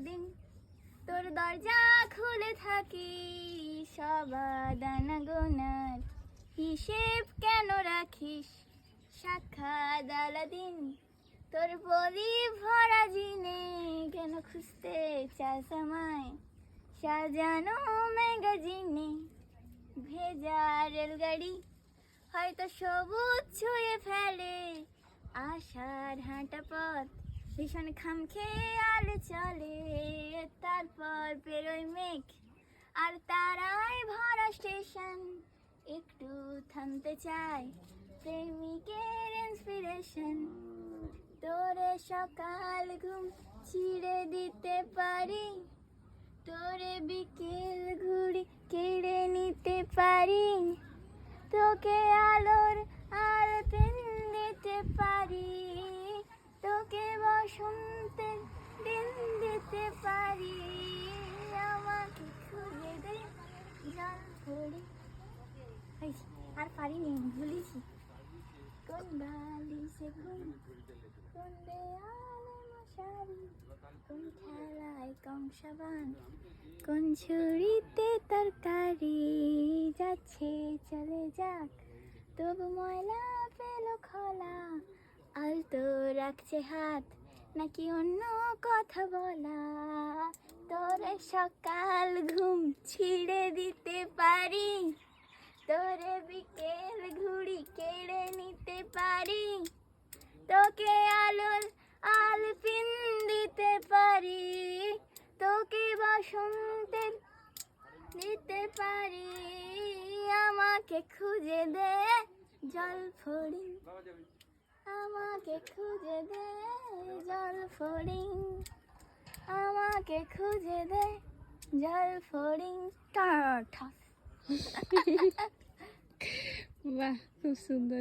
কতদিন তোর দরজা খুলে থাকি সবাদানা গোনার হিসেব কেন রাখিস? সাক্ষাৎ আলাদিন, তোর বলি ভরা জিনে কেন খুঁজতে চাস আমায়? সাজানো ম্যাগাজিনে ভেজা রেলগাড়ি হয়তো সবুজ ছুঁয়ে ফেলে, আশার হাঁটা পথ ভীষণ খাম আলো চলে, তারপর পেরোয় মেঘ। আর তারায় ভরা স্টেশন একটু থামতে চাই প্রেমিকের ইন্সপিরেশন তোরে সকাল ঘুম ছিঁড়ে দিতে পারি, তোরে বিকেল ঘুড়ি কেড়ে নিতে পারি, তোকে আলোর আর পেন দিতে পারি। পারিনি ভুলেছি কোন বালিশে ঘুম কোন দেয়ালে মশারি কোন খেলায় কংসাবান। কোন ছুরিতে তরকারি যাচ্ছে, চলে যাক, তবু ময়লা পেল খোলা। আলতো রাখছে হাত, নাকি অন্য কথা বলা। তোরে সকাল ঘুম ছিঁড়ে দিতে পারি। তোরে বিকেল ঘুড়ি কেড়ে নিতে পারি। তোকে আলোর আলপিন দিতে পারি। তোকে বসন্তের দিতে পারি। আমাকে খুঁজে দে জল ফড়িং। আমাকে খুঁজে দে জল ফড়িং। আমাকে খুঁজে দে জল ফড়িং। টা ঠা বাহ খুব সুন্দর